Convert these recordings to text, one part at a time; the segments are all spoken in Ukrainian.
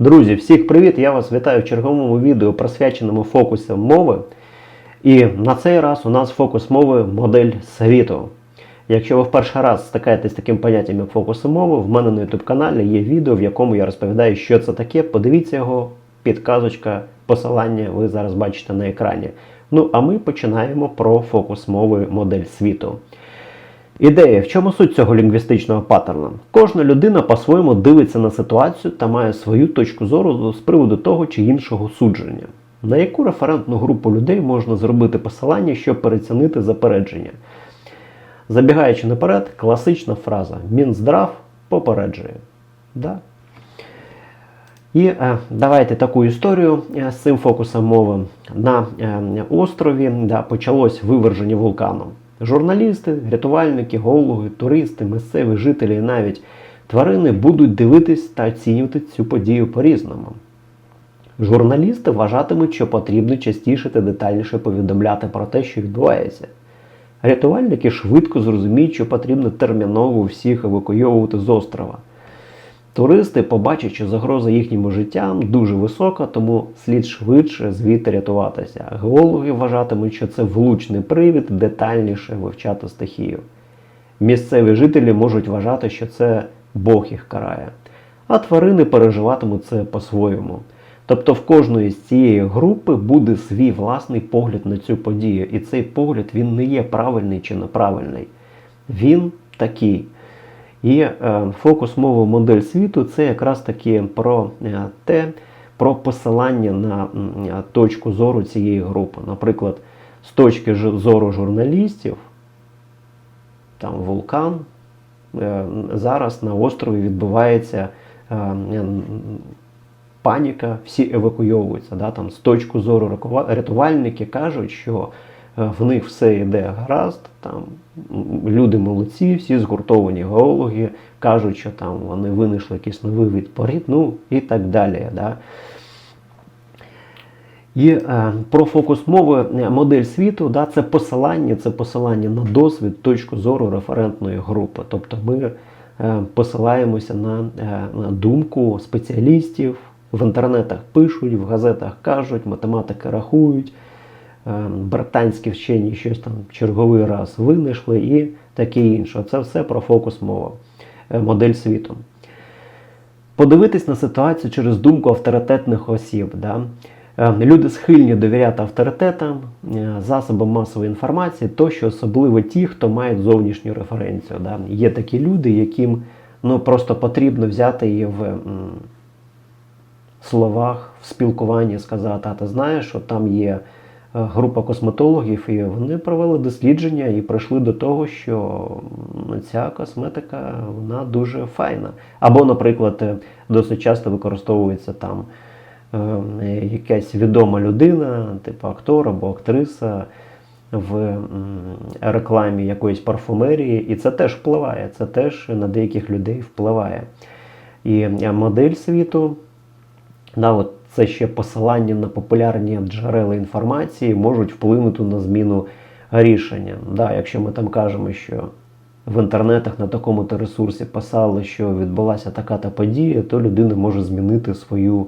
Друзі, всіх привіт! Я вас вітаю в черговому відео, присвяченому фокусам мови. І на цей раз у нас фокус мови модель світу. Якщо ви в перший раз стикаєтесь з таким поняттям, як фокуси мови, в мене на YouTube каналі є відео, в якому я розповідаю, що це таке. Подивіться його, підказочка, посилання ви зараз бачите на екрані. Ну, а ми починаємо про фокус мови модель світу. Ідея, в чому суть цього лінгвістичного паттерна? Кожна людина по-своєму дивиться на ситуацію та має свою точку зору з приводу того чи іншого судження. На яку референтну групу людей можна зробити посилання, щоб перецінити запередження? Забігаючи наперед, класична фраза Мінздрав попереджує. Да? І е, давайте таку історію е, з цим фокусом мови. На е, острові да, почалось виверження вулкану. Журналісти, рятувальники, геологи, туристи, місцеві жителі і навіть тварини будуть дивитись та оцінювати цю подію по-різному. Журналісти вважатимуть, що потрібно частіше та детальніше повідомляти про те, що відбувається. Рятувальники швидко зрозуміють, що потрібно терміново всіх евакуйовувати з острова. Туристи побачать, що загроза їхньому життям дуже висока, тому слід швидше звідти рятуватися. Геологи вважатимуть, що це влучний привід детальніше вивчати стихію. Місцеві жителі можуть вважати, що це Бог їх карає, а тварини переживатимуть це по-своєму. Тобто в кожної з цієї групи буде свій власний погляд на цю подію, і цей погляд він не є правильний чи неправильний. Він такий. І е, фокус мови модель світу це якраз таки про е, те, про посилання на е, точку зору цієї групи. Наприклад, з точки зору журналістів, там вулкан, зараз на острові відбувається паніка, всі евакуйовуються. Да? Там, з точки зору рятувальники кажуть, що в них все йде гаразд, там люди молодці, всі згуртовані геологи, кажуть, що там вони винайшли якийсь новий від порід, ну і так далі. Да? І е, про фокус мови е, модель світу, да, це посилання, це посилання на досвід, точку зору референтної групи. Тобто ми е, посилаємося на, е, на думку спеціалістів, в інтернетах пишуть, в газетах кажуть, математики рахують, е, британські вчені щось там черговий раз винайшли і таке інше. Це все про фокус мови, е, модель світу. Подивитись на ситуацію через думку авторитетних осіб. Да? Е, Люди схильні довіряти авторитетам, е, засобам масової інформації, тощо особливо ті, хто мають зовнішню референцію. Да? Є такі люди, яким ну, просто потрібно взяти її в м, словах, в спілкуванні сказати, а ти знаєш, що там є е, група косметологів, і вони провели дослідження і прийшли до того, що ця косметика вона дуже файна. Або, наприклад, е, досить часто використовується там е, якась відома людина, типу актор або актриса в рекламі якоїсь парфумерії, і це теж впливає, це теж на деяких людей впливає. І е, модель світу, да, от це ще посилання на популярні джерела інформації можуть вплинути на зміну рішення. Да, якщо ми там кажемо, що в інтернетах на такому-то ресурсі писали, що відбулася така-та подія, то людина може змінити свою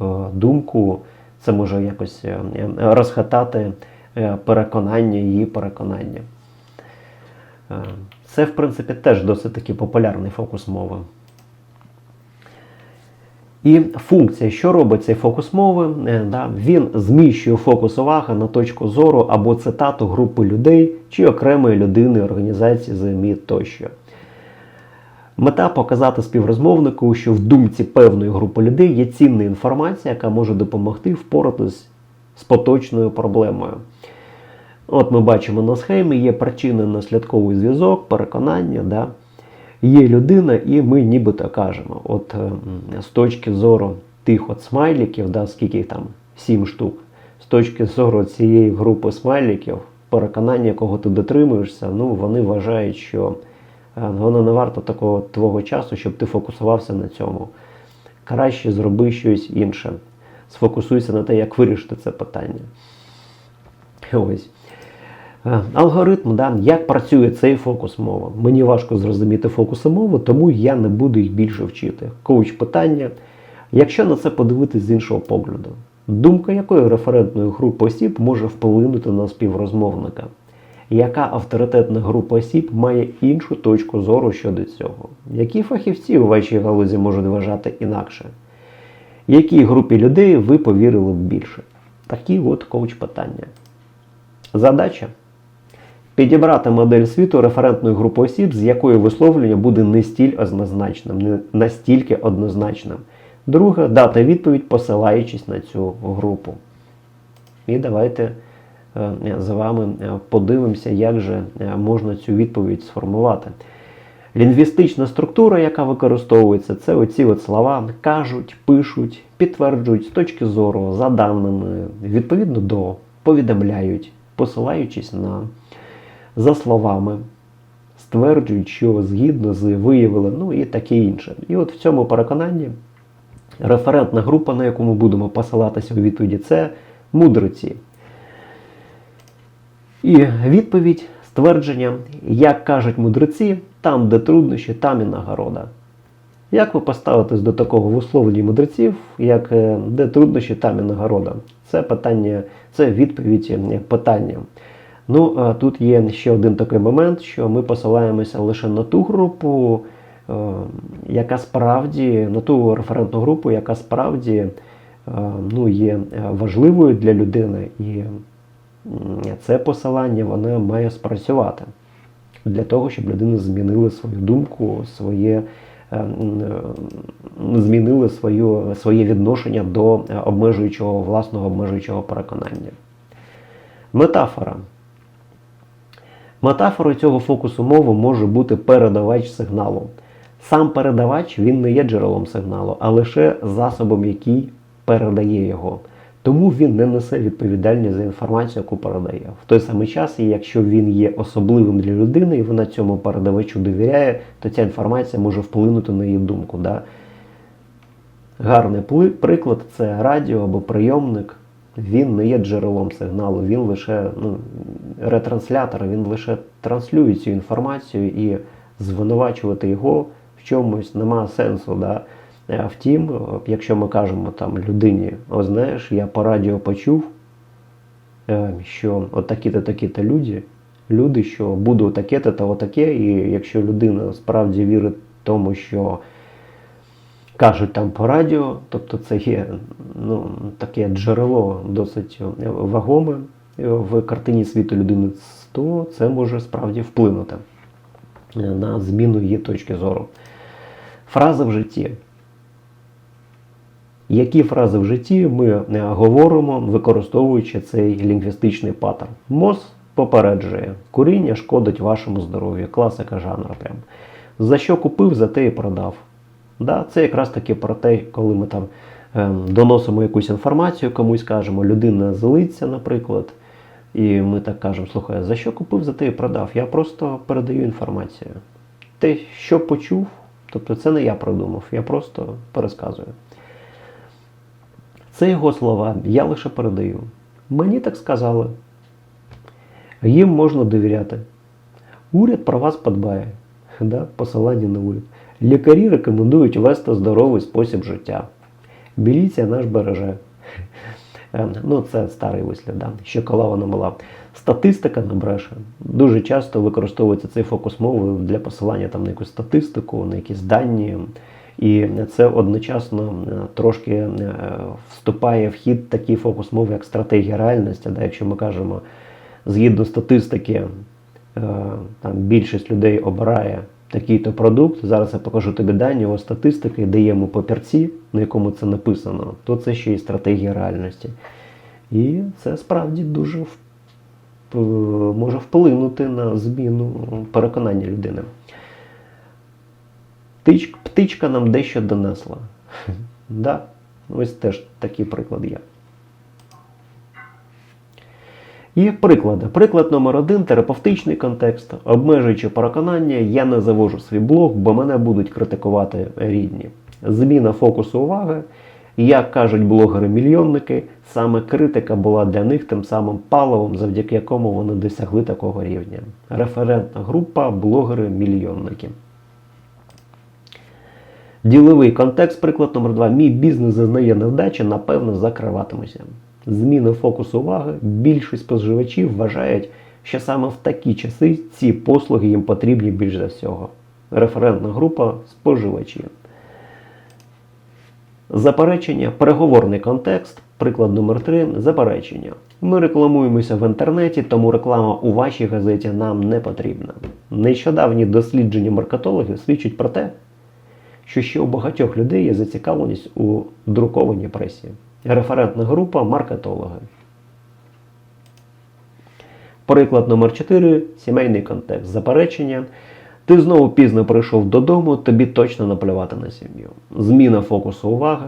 е, думку. Це може якось е, е, розхитати е, переконання, її переконання. Е, Це, в принципі, теж досить таки популярний фокус мови. І функція, що робить цей фокус мови, Е, да, він зміщує фокус уваги на точку зору або цитату групи людей чи окремої людини, організації, ЗМІ тощо. Мета показати співрозмовнику, що в думці певної групи людей є цінна інформація, яка може допомогти впоратись з поточною проблемою. От ми бачимо на схемі, є причинно-наслідковий зв'язок, переконання. Да? Є людина, і ми нібито кажемо, от е, з точки зору тих от смайліків, да, скільки їх там, сім штук, з точки зору цієї групи смайліків, переконання, якого ти дотримуєшся, ну, вони вважають, що е, воно не варто такого твого часу, щоб ти фокусувався на цьому. Краще зроби щось інше. Сфокусуйся на те, як вирішити це питання. Ось. Е, Алгоритм, да, як працює цей фокус мови. Мені важко зрозуміти фокуси мови, тому я не буду їх більше вчити. Коуч питання. Якщо на це подивитись з іншого погляду, думка якої референтної групи осіб може вплинути на співрозмовника? Яка авторитетна група осіб має іншу точку зору щодо цього? Які фахівці у вашій галузі можуть вважати інакше? Якій групі людей ви повірили б більше? Такі от коуч питання. Задача підібрати модель світу референтної групи осіб, з якої висловлення буде не стіль однозначним, не настільки однозначним. Друге, дати відповідь, посилаючись на цю групу. І давайте е, з вами е, подивимося, як же е, можна цю відповідь сформувати. Лінгвістична структура, яка використовується, це оці от слова кажуть, пишуть, підтверджують з точки зору, за даними, відповідно до, повідомляють, посилаючись на за словами, стверджують, що згідно з виявили, ну і таке інше. І от в цьому переконанні референтна група, на яку ми будемо посилатися у відповіді, це мудреці. І відповідь, ствердження, як кажуть мудреці, там, де труднощі, там і нагорода. Як ви поставитесь до такого висловлення мудреців, як е, де труднощі, там і нагорода? Це питання, це відповідь е, питання. Ну, е, тут є ще один такий момент, що ми посилаємося лише на ту групу, яка справді, на ту референтну групу, яка справді ну, є важливою для людини. І це посилання воно має спрацювати для того, щоб людина змінила свою думку, своє. Е, змінили свою, своє відношення до обмежуючого власного обмежуючого переконання. Метафора. Метафорою цього фокусу мови може бути передавач сигналу. Сам передавач він не є джерелом сигналу, а лише засобом, який передає його. Тому він не несе відповідальність за інформацію, яку передає. В той самий час, і якщо він є особливим для людини, і вона цьому передавачу довіряє, то ця інформація може вплинути на її думку. Да? Гарний приклад це радіо або прийомник. Він не є джерелом сигналу, він лише ну, ретранслятор, він лише транслює цю інформацію і звинувачувати його в чомусь немає сенсу. Да? Е, втім, якщо ми кажемо там людині, о знаєш, я по радіо почув, е, що отакі-то такі-то люди, люди, що буде таке-то та отаке, і якщо людина справді вірить тому, що кажуть там по радіо, тобто це є ну, таке джерело досить вагоме в картині світу людини, то це може справді вплинути на зміну її точки зору. Фраза в житті. Які фрази в житті ми е, говоримо, використовуючи цей лінгвістичний паттерн? МОЗ попереджує, куріння шкодить вашому здоров'ю, класика жанру. Прям. За що купив, за те і продав. Да, Це якраз таки про те, коли ми там е, доносимо якусь інформацію, комусь кажемо, людина злиться, наприклад. І ми так кажемо, слухай, за що купив, за те і продав. Я просто передаю інформацію. Те, що почув, тобто це не я продумав, я просто пересказую. Це його слова, я лише передаю. Мені так сказали. Їм можна довіряти. Уряд про вас подбає. Да? Посилання на уряд. Лікарі рекомендують вести здоровий спосіб життя. Міліція наш береже. Ем, ну, це старий вислів, да? ще коли вона мала. Статистика не бреше. Дуже часто використовується цей фокус мови для посилання там, на якусь статистику, на якісь дані. І це одночасно е, трошки е, вступає в хід такий фокус мови, як стратегія реальності. Да? Якщо ми кажемо, згідно статистики, е, там більшість людей обирає такий-то продукт. Зараз я покажу тобі дані його статистики, даємо папірці, на якому це написано, то це ще і стратегія реальності. І це справді дуже може вплинути на зміну переконання людини. Птичка нам дещо донесла. да? Ось теж такий приклад є. І приклади. Приклад номер один терапевтичний контекст. Обмежуючи переконання, я не завожу свій блог, бо мене будуть критикувати рідні. Зміна фокусу уваги. Як кажуть блогери-мільйонники, саме критика була для них тим самим паливом, завдяки якому вони досягли такого рівня. Референтна група блогери-мільйонники. Діловий контекст, приклад номер 2 Мій бізнес зазнає невдачі, напевно, закриватимуся. Зміни фокусу уваги. Більшість споживачів вважають, що саме в такі часи ці послуги їм потрібні більш за всього. Референтна група споживачів. Заперечення, переговорний контекст, приклад номер 3 заперечення. Ми рекламуємося в інтернеті, тому реклама у вашій газеті нам не потрібна. Нещодавні дослідження маркетологів свідчать про те, що ще у багатьох людей є зацікавленість у друкованій пресі. Референтна група маркетологи. Приклад номер 4 сімейний контекст. Заперечення. Ти знову пізно прийшов додому, тобі точно наплювати на сім'ю. Зміна фокусу уваги.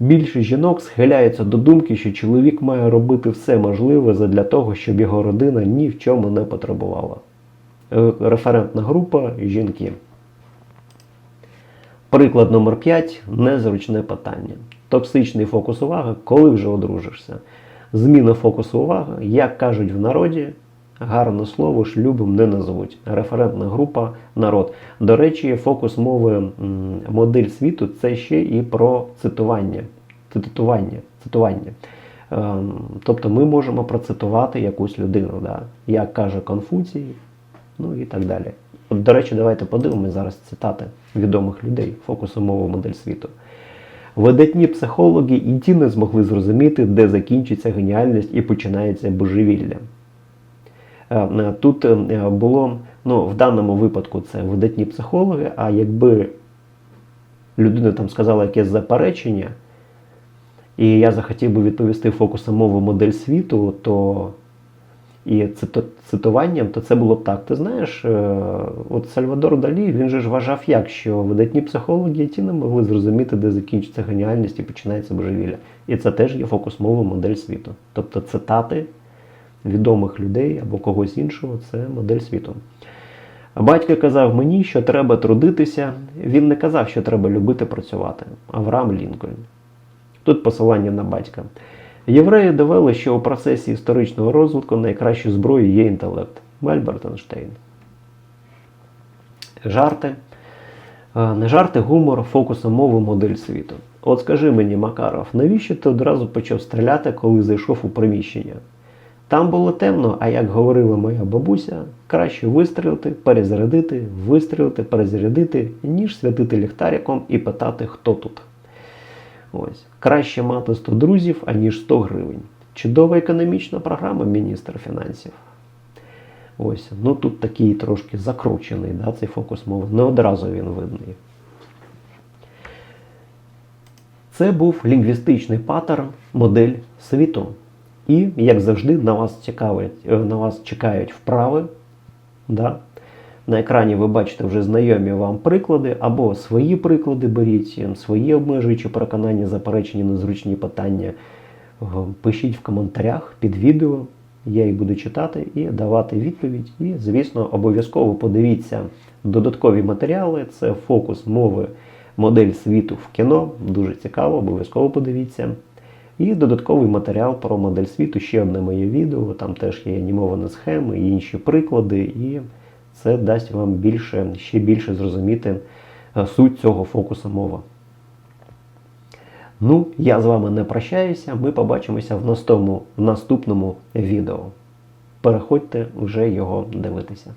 Більшість жінок схиляються до думки, що чоловік має робити все можливе задля того, щоб його родина ні в чому не потребувала. Е, Референтна група жінки. Приклад номер 5 незручне питання. Токсичний фокус уваги, коли вже одружишся. Зміна фокусу уваги, як кажуть в народі, гарне слово шлюбом не назвуть. Референтна група народ. До речі, фокус мови модель світу це ще і про цитування. Цитування. цитування. Ем, Тобто ми можемо процитувати якусь людину, да? як каже Конфуцій, ну і так далі. До речі, давайте подивимося зараз цитати відомих людей фокусу мови модель світу. Видатні психологи і ті не змогли зрозуміти, де закінчиться геніальність і починається божевілля. Е, е, Тут е, було, ну, в даному випадку це видатні психологи, а якби людина там сказала якесь заперечення, і я захотів би відповісти фокусом мови модель світу, то і циту- цитуванням, то це було б так. Ти знаєш, е, от Сальвадор Далі, він же ж вважав як, що видатні психологи ті не могли зрозуміти, де закінчиться геніальність і починається божевілля. І це теж є фокус мови модель світу. Тобто цитати відомих людей або когось іншого це модель світу. Батько казав мені, що треба трудитися. Він не казав, що треба любити працювати. Авраам Лінкольн. Тут посилання на батька. Євреї довели, що у процесі історичного розвитку найкращою зброєю є інтелект. Мельберт Ейнштейн. Жарти. Е, Не жарти, гумор, фокусом мови модель світу. От скажи мені, Макаров, навіщо ти одразу почав стріляти, коли зайшов у приміщення? Там було темно, а як говорила моя бабуся, краще вистрілити, перезарядити, вистрілити, перезарядити, ніж святити ліхтариком і питати, хто тут. Ось. Краще мати 100 друзів, аніж 100 гривень. Чудова економічна програма міністра фінансів. Ось. Ну тут такий трошки закручений да, цей фокус мови. Не одразу він видний. Це був лінгвістичний паттерн, модель світу. І, як завжди, на вас цікавить, на вас чекають вправи. Да? На екрані ви бачите вже знайомі вам приклади, або свої приклади беріть, ем, свої обмежуючі переконання, заперечення, незручні питання. Е, Пишіть в коментарях під відео, я їх буду читати і давати відповідь. І, звісно, обов'язково подивіться додаткові матеріали. Це фокус мови, модель світу в кіно. Дуже цікаво, обов'язково подивіться. І додатковий матеріал про модель світу, ще одне моє відео, там теж є анімовані схеми і інші приклади, і це дасть вам більше, ще більше зрозуміти е, суть цього фокусу мова. Ну, я з вами не прощаюся, ми побачимося в наступному, в наступному відео. Переходьте вже його дивитися.